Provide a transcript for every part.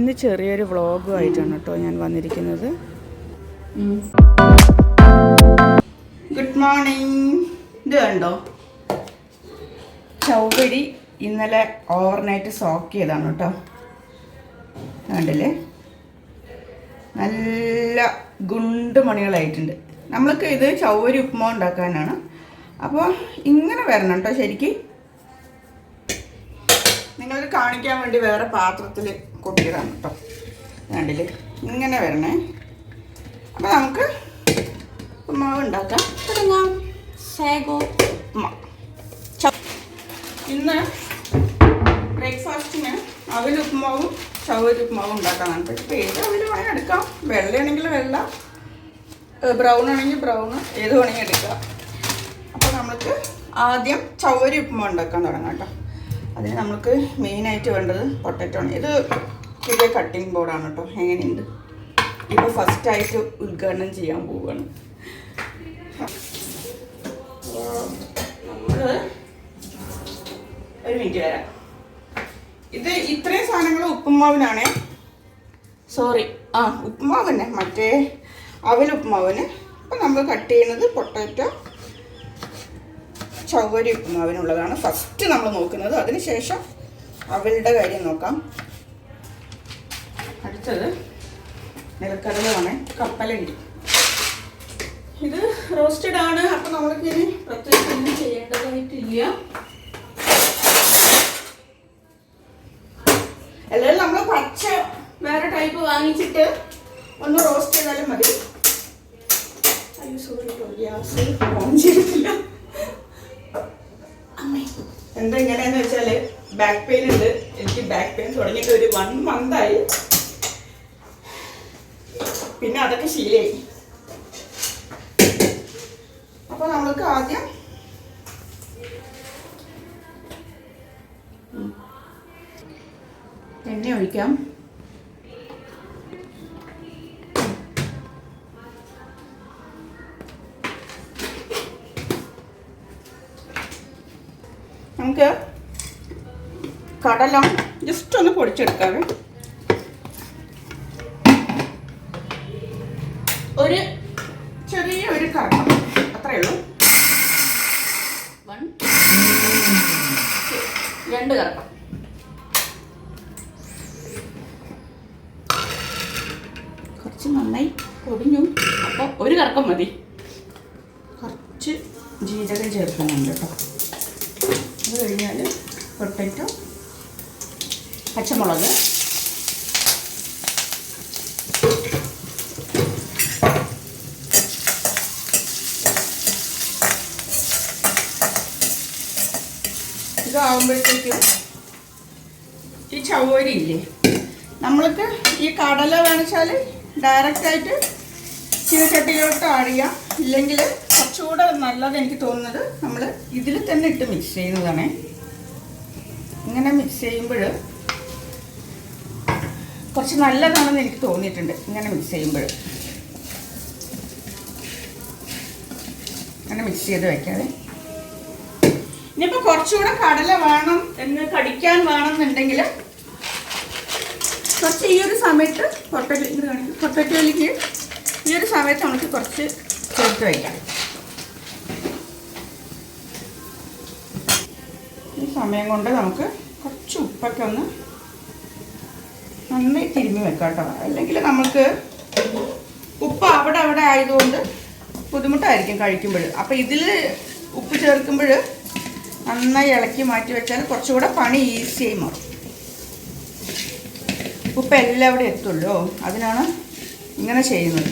ഇന്ന് ചെറിയൊരു വ്ളോഗും ആയിട്ടാണ് കേട്ടോ ഞാൻ വന്നിരിക്കുന്നത്. ഗുഡ് മോർണിംഗ് ഇത് കണ്ടോ? ചൗവടി ഇന്നലെ ഓവർനൈറ്റ് സോക്ക് ചെയ്താണ് കേട്ടോ. കണ്ടില്ലേ? നല്ല ഗുണ്ട് മണികളായിട്ടുണ്ട്. നമ്മൾക്ക് ഇത് ചൗവരി ഉപ്പുമാവ് ഉണ്ടാക്കാനാണ്. അപ്പോൾ ഇങ്ങനെ വരണം കേട്ടോ ശരിക്കും. നിങ്ങൾക്ക് കാണിക്കാൻ വേണ്ടി വേറെ പാത്രത്തിൽ കൊട്ടിയതാണ് കേട്ടോ കണ്ടില്ലേ? ഇങ്ങനെ വരണേ. അപ്പോൾ നമുക്ക് ഉപ്പുമാവ് ഉണ്ടാക്കാം. തുടങ്ങാം. സേഗോ ഉപ്പുമാ ഇന്ന് ബ്രേക്ക്ഫാസ്റ്റിന് അവൽ ഉപ്പുമാവും ചവരി ഉപ്പുമാവും ഉണ്ടാക്കാനാണ്. പക്ഷേ പേര് അവൽ വേണമെങ്കിൽ എടുക്കാം. വെള്ളയാണെങ്കിൽ വെള്ള ബ്രൗൺ ആണെങ്കിൽ ബ്രൗൺ ഏത് വേണമെങ്കിൽ എടുക്കാം. അപ്പോൾ നമുക്ക് ആദ്യം ചവരി ഉപ്പുമാവ് ഉണ്ടാക്കാൻ തുടങ്ങാം കേട്ടോ അതിന് നമുക്ക് മെയിനായിട്ട് വേണ്ടത് പൊട്ടറ്റോ ആണ്. ഇത് പുതിയ കട്ടിംഗ് ബോർഡാണ് കേട്ടോ എങ്ങനെയുണ്ട്? ഇപ്പോൾ ഫസ്റ്റായിട്ട് ഉദ്ഘാടനം ചെയ്യാൻ പോവുകയാണ് ഒരു മിനിറ്റ് വരാം. ഇത് ഇത്രയും സാധനങ്ങൾ ഉപ്പുമാവിനാണേ? സോറി ആ ഉപ്പുമാവ് തന്നെ മറ്റേ അവൽ ഉപ്പുമാവിന് അപ്പം നമ്മൾ കട്ട് ചെയ്യുന്നത് പൊട്ടാറ്റോ ചവരി അവനുള്ളതാണ് ഫസ്റ്റ് നമ്മൾ നോക്കുന്നത്. അതിനുശേഷം അവളുടെ കാര്യം നോക്കാം. അടുത്തത് നിലക്കടലാണ് കപ്പലണ്ടി. ഇത് റോസ്റ്റഡ് ആണ്. അപ്പം നമ്മൾക്ക് ഇനി പ്രത്യേകിച്ച് ഒന്നും ചെയ്യേണ്ടതായിട്ടില്ല. അല്ലെങ്കിൽ നമ്മൾ പച്ച വേറെ ടൈപ്പ് വാങ്ങിച്ചിട്ട് ഒന്ന് റോസ്റ്റ് ചെയ്താലും മതി. അയ്യോ സോറി ഗ്യാസ് ഓൺ ചെയ്തിട്ടില്ല. എന്താ ഇങ്ങനെയെന്ന് വെച്ചാൽ ബാക്ക് പെയിൻ ഉണ്ട്. എനിക്ക് ബാക്ക് പെയിൻ തുടങ്ങിയിട്ട് ഒരു വൺ മന്ത് ആയി. പിന്നെ അതൊക്കെ ശീലമായി അപ്പൊ നമ്മൾക്ക് ആദ്യം എണ്ണ ഒഴിക്കാം. കടല ജസ്റ്റ് ഒന്ന് പൊടിച്ചെടുക്കാവേ. ഒരു ചെറിയ ഒരു കറക്കം. അത്രയേ ഉള്ളൂ. വൺ രണ്ട് കറക്കം. കുറച്ച് നന്നായി പൊടിഞ്ഞു. അപ്പോൾ ഒരു കറക്കം മതി. കുറച്ച് ജീരകം ചേർക്കുന്നുണ്ട് കേട്ടോ. അത് കഴിഞ്ഞാൽ പൊട്ടറ്റോ പച്ചമുളക്. ഇതാവുമ്പോഴത്തേക്കും ഈ ചവോരി ഇല്ലേ നമ്മൾക്ക് ഈ കടല വേണിച്ചാൽ ഡയറക്റ്റായിട്ട് ചീനച്ചട്ടിയിലോട്ട് ആടിയാം ഇല്ലെങ്കിൽ കുറച്ചുകൂടെ നല്ലത് എനിക്ക് തോന്നുന്നത് നമ്മൾ ഇതിൽ തന്നെ ഇട്ട് മിക്സ് ചെയ്യുന്നതാണേ. ഇങ്ങനെ മിക്സ് ചെയ്യുമ്പോൾ കുറച്ച് നല്ലതാണെന്ന് എനിക്ക് തോന്നിയിട്ടുണ്ട്. ഇങ്ങനെ മിക്സ് ചെയ്യുമ്പോൾ അങ്ങനെ മിക്സ് ചെയ്ത് വയ്ക്കാതെ ഇനിയിപ്പോൾ കുറച്ചുകൂടെ കടല വേണം എന്ന് കടിക്കാൻ വേണമെന്നുണ്ടെങ്കിൽ കുറച്ച് ഈ ഒരു സമയത്ത് പൊട്ടറ്റോ പൊട്ടറ്റോയിലേക്ക് ഈ ഒരു സമയത്ത് നമുക്ക് കുറച്ച് ചേർത്ത് വയ്ക്കാം ഈ സമയം കൊണ്ട് നമുക്ക് കുറച്ച് ഉപ്പൊക്കെ ഒന്ന് നന്നായി തിരുമ്മി വെക്കാം കേട്ടോ അല്ലെങ്കിൽ നമുക്ക് ഉപ്പ് അവിടെ അവിടെ ആയതുകൊണ്ട് ബുദ്ധിമുട്ടായിരിക്കും കഴിക്കുമ്പോൾ. അപ്പോൾ ഇതിൽ ഉപ്പ് ചേർക്കുമ്പോൾ നന്നായി ഇളക്കി മാറ്റി വെച്ചാൽ കുറച്ചുകൂടെ പണി ഈസിയായി മാറും. ഉപ്പ് എല്ലാം അവിടെ എത്തുമല്ലോ. അതിനാണ് ഇങ്ങനെ ചെയ്യുന്നത്.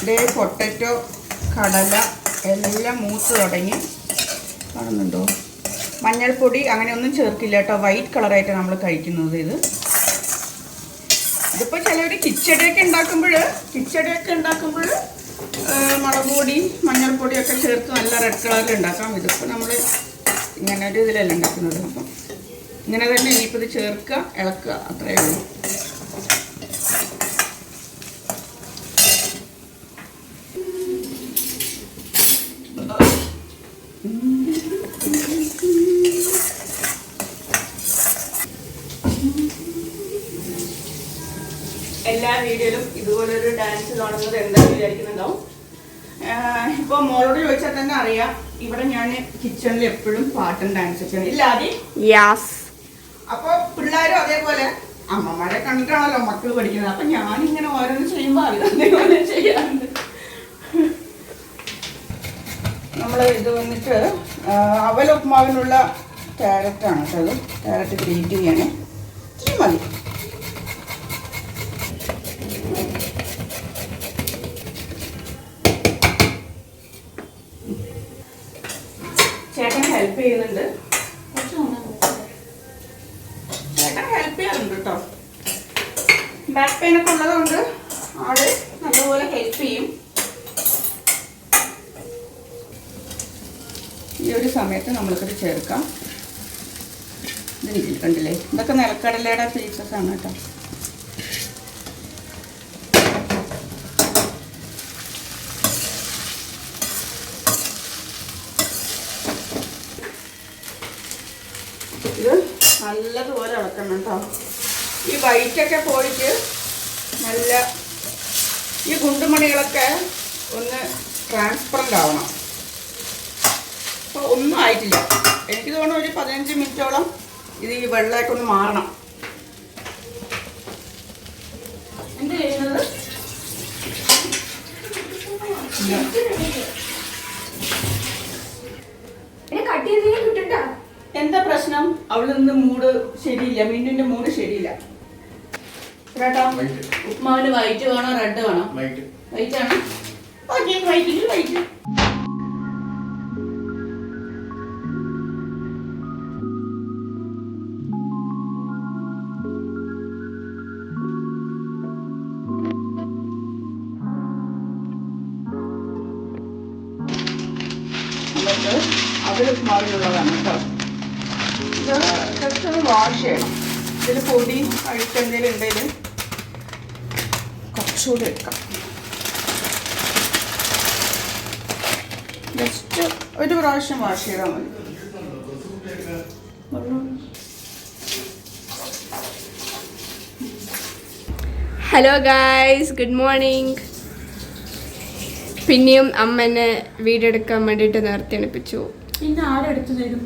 ഇതേ പൊട്ടറ്റോ കടല എല്ലാം മൂത്ത് തുടങ്ങി. കാണുന്നുണ്ടോ? മഞ്ഞൾപ്പൊടി അങ്ങനെയൊന്നും ചേർക്കില്ല കേട്ടോ. വൈറ്റ് കളറായിട്ടാണ് നമ്മൾ കഴിക്കുന്നത് ഇത്. ഇതിപ്പോൾ ചിലവർ കിച്ചടിയൊക്കെ ഉണ്ടാക്കുമ്പോൾ കിച്ചടിയൊക്കെ ഉണ്ടാക്കുമ്പോൾ മുളക് പൊടി മഞ്ഞൾപ്പൊടിയൊക്കെ ചേർത്ത് നല്ല റെഡ് കളറിൽ ഉണ്ടാക്കാം. ഇതിപ്പോൾ നമ്മൾ ഇങ്ങനെ ഒരു ഇതിലല്ല ഉണ്ടാക്കുന്നത്. അപ്പം ഇങ്ങനെ തന്നെ ഇനിയിപ്പോൾ ഇത് ചേർക്കുക ഇളക്കുക. അത്രയേ ഉള്ളൂ. വീഡിയോയിലും ഇതുപോലൊരു ഡാൻസ് കാണുന്നത് എന്താണെന്ന് വിചാരിക്കുന്നുണ്ടാവും. ഇപ്പൊ മോളോട് ചോദിച്ചാൽ തന്നെ അറിയാം. ഇവിടെ ഞാൻ കിച്ചണിൽ എപ്പോഴും പാട്ടും ഡാൻസ് ഒക്കെയാണ് ഇല്ല ആദ്യം യാസ് അപ്പൊ പിള്ളേരും അതേപോലെ അമ്മമാരെ കണ്ടിട്ടാണല്ലോ മക്കൾ പഠിക്കുന്നത്. അപ്പൊ ഞാനിങ്ങനെ ഓരോന്ന് ചെയ്യുമ്പോ അവർ അതേപോലെ ചെയ്യാറുണ്ട്. നമ്മൾ ഇത് വന്നിട്ട് അവലുപ്മാവിനുള്ള ക്യാരറ്റാണ് കേട്ടോ അത് ക്യാരറ്റ് ഗ്രേറ്റ് ചെയ്യാണ്. ഇത്രയും മതി. ചേട്ടൻ ഹെൽപ്പ് ചെയ്യുന്നുണ്ട്. ചേട്ടൻ ഹെൽപ്പ് ചെയ്യാറുണ്ട് കേട്ടോ. ബാക്ക് പെയിൻ ഒക്കെ ഉള്ളതുകൊണ്ട് ആൾ നല്ലപോലെ ഹെൽപ്പ് ചെയ്യും. ഈ ഒരു സമയത്ത് നമ്മൾക്കിത് ചേർക്കാം. ഇത് കണ്ടില്ലേ? ഇതൊക്കെ നിലക്കടലയുടെ പീസസ് ആണ് കേട്ടോ. ഇത് നല്ലതുപോലെ ഇളക്കണം കേട്ടോ ഈ വൈറ്റൊക്കെ പോയിട്ട് നല്ല ഈ ഗുണ്ടുമണികളൊക്കെ ഒന്ന് ട്രാൻസ്പറന്റ് ആവണം. അപ്പോൾ ഒന്നും ആയിട്ടില്ല. എനിക്ക് തോന്നുന്നു ഒരു പതിനഞ്ച് മിനിറ്റോളം ഇത് ഈ വെള്ളമൊക്കെ ഒന്ന് മാറണം. എന്ത് ചെയ്യുന്നത് കട്ട് ചെയ്തേ കിട്ടണ്ട എന്താ നിന്ന് മൂഡ് ശരിയില്ല മിന്നിന്റെ മൂഡ് ശരിയില്ല. ചേട്ടാ ഉപ്മാവിന് വൈറ്റ് വേണോ റെഡ് വേണോ? വൈറ്റ് ആണോ? അവർ ഓക്കെ വൈറ്റിൽ വൈറ്റ് അതിൽ ഉപ്മാവിനുള്ളതാണ് കേട്ടോ. ഇത് ജസ്റ്റ് ഒന്ന് വാഷ് ചെയ്യണം. ഇതിൽ പൊടി അഴുക്ക് എന്തെങ്കിലും ഉണ്ടെങ്കിൽ കുറച്ചുകൂടി എടുക്കാം ജസ്റ്റ് ഒരു പ്രാവശ്യം വാഷ് ചെയ്താൽ മതി. ഹലോ ഗായ്സ് ഗുഡ് മോർണിംഗ് പിന്നെയും അമ്മനെ വീഡിയോ എടുക്കാൻ വേണ്ടിയിട്ട് നേരത്തെ എണിപ്പിച്ചു. പിന്നെ ആരെടുത്തു തരും?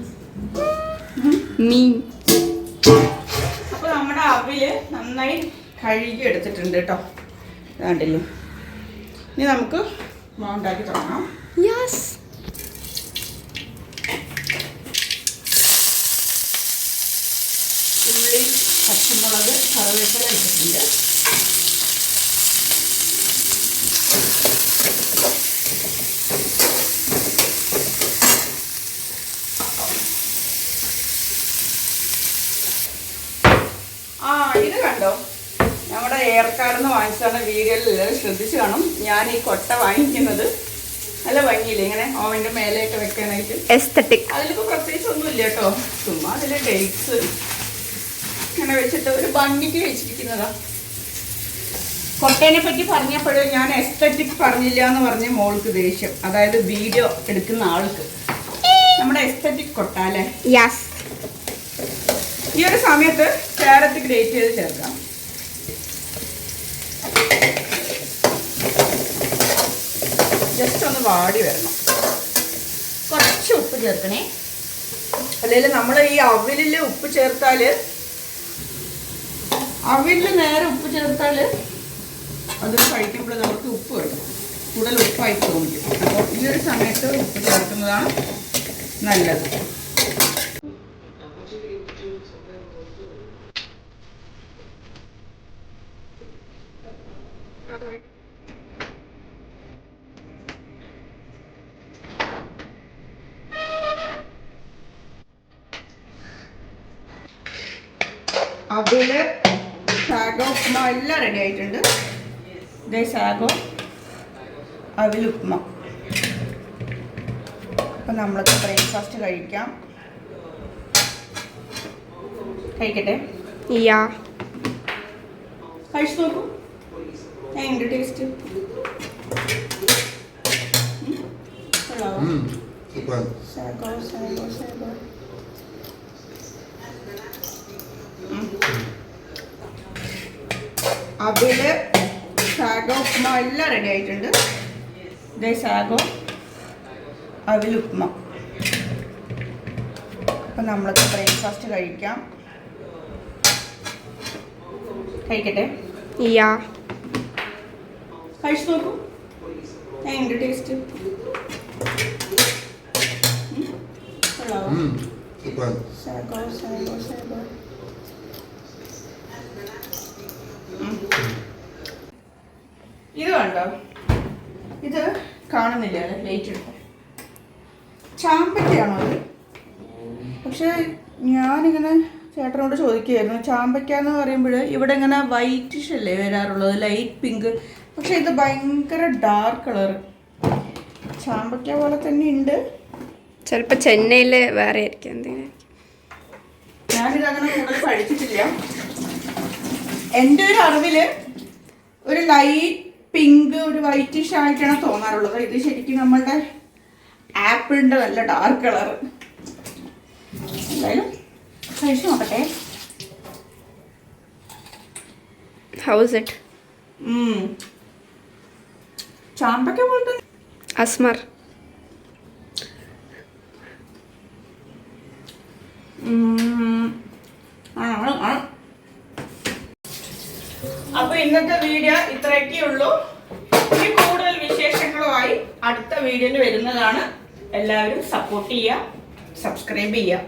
നീ അപ്പോൾ നമ്മുടെ അവിൽ നന്നായി കഴുകി എടുത്തിട്ടുണ്ട് കേട്ടോ കണ്ടില്ലേ ഇനി നമുക്ക് ഉണ്ടാക്കി തുടങ്ങാം. യെസ് ഉള്ളി പച്ചമുളക് കറിവേപ്പില ഇട്ടിട്ടുണ്ട് ആ ഇത് കണ്ടോ നമ്മുടെ നിന്ന് വാങ്ങിച്ചാണ് വീഡിയോയിൽ എല്ലാവരും ശ്രദ്ധിച്ചു കാണും. ഞാൻ ഈ കൊട്ട വാങ്ങിക്കുന്നത് നല്ല ഭംഗിയില്ലേ? ഇങ്ങനെ ഓവന്റെ മേലെയൊക്കെ വെക്കാനായിട്ട്. എസ്തറ്റിക് അതിലിപ്പോ പ്രത്യേകിച്ച് ഒന്നുമില്ല കേട്ടോ. ചുമ്മാ അതിലെ ഡേറ്റ്സ് ഇങ്ങനെ വെച്ചിട്ട് ഒരു ഭംഗിക്ക് വെച്ചിരിക്കുന്നതാ കൊട്ടേനെ പറ്റി പറഞ്ഞപ്പോഴും ഞാൻ എസ്തറ്റിക് പറഞ്ഞില്ല എന്ന് പറഞ്ഞ് മോൾക്ക് ദേഷ്യം. അതായത് വീഡിയോ എടുക്കുന്ന ആൾക്ക്. നമ്മുടെ എസ്തറ്റിക് കൊട്ട അല്ലേ? ഈ ഒരു സമയത്ത് ക്യാരറ്റ് ഗ്രേറ്റ് ചെയ്ത് ചേർക്കാം. ജസ്റ്റ് ഒന്ന് വാടി വരണം. കുറച്ച് ഉപ്പ് ചേർക്കണേ. അല്ലെങ്കിൽ നമ്മൾ ഈ അവിലിൽ ഉപ്പ് ചേർത്താൽ അവിലിൽ നേരെ ഉപ്പ് ചേർത്താൽ അത് കഴിക്കുമ്പോൾ നമുക്ക് ഉപ്പ് വരണം കൂടുതൽ ഉപ്പായി തോന്നിക്കും. അപ്പോൾ ഈ ഒരു സമയത്ത് ഉപ്പ് ചേർക്കുന്നതാണ് നല്ലത് അവിൽ സാഗോ ഉപ്മ എല്ലാം റെഡി ആയിട്ടുണ്ട്. ഇതേ സാഗോ അവിൽ ഉപ്മ. അപ്പം നമ്മൾക്ക് ബ്രേക്ക്ഫാസ്റ്റ് കഴിക്കാം. കഴിക്കട്ടെ? യാ കഴിച്ചു നോക്കൂ. എന്റെ ടേസ്റ്റ് സാഗോ സാഗോ സാഗോ. അവിൽ സാഗോ ഉപ്മ എല്ലാം റെഡി ആയിട്ടുണ്ട്. ഇതേ സാഗോ അവിൽ ഉപ്മ. അപ്പം നമ്മൾക്ക് ബ്രേക്ക്ഫാസ്റ്റ് കഴിക്കാം. കഴിക്കട്ടെ? യാ കഴിച്ചു നോക്കൂ. എങ്ങനെയുണ്ട് ടേസ്റ്റ് സാഗോ സാഗോ സാഗോ ഇത് കണ്ടോ? ഇത് കാണുന്നില്ല? അല്ലേ ലൈറ്റ് എടുക്കും ചാമ്പയ്ക്കാണോ അത് പക്ഷെ ഞാനിങ്ങനെ ചേട്ടനോട് ചോദിക്കുകയായിരുന്നു. ചാമ്പയ്ക്ക എന്ന് പറയുമ്പോൾ ഇവിടെ ഇങ്ങനെ വൈറ്റിഷ് അല്ലേ വരാറുള്ളത്? ലൈറ്റ് പിങ്ക് പക്ഷെ ഇത് ഭയങ്കര ഡാർക്ക് കളർ ചാമ്പയ്ക്ക പോലെ തന്നെ ഉണ്ട് ചിലപ്പോൾ ചെന്നൈയിൽ വേറെ ആയിരിക്കും. എന്തെങ്കിലും ഞാനിത് അങ്ങനെ കൂടുതൽ പഠിച്ചിട്ടില്ല. എന്റെ ഒരു അറിവിൽ ഒരു ലൈറ്റ് പിങ്ക് ഒരു വൈറ്റിഷ് ആയിട്ടാണ് തോന്നാറുള്ളത്. ഇത് ശരിക്കും നമ്മളുടെ ആപ്പിളിന്റെ നല്ല ഡാർക്ക് കളർ എന്തായാലും കഴിച്ചു നോക്കട്ടെ. How's it Asmar. അപ്പൊ ഇന്നത്തെ വീഡിയോ ഇത്രയൊക്കെ ഉള്ളൂ ഇനി കൂടുതൽ വിശേഷങ്ങളുമായി അടുത്ത വീഡിയോയിൽ വരുന്നതാണ്. എല്ലാവരും സപ്പോർട്ട് ചെയ്യുക സബ്സ്ക്രൈബ് ചെയ്യുക.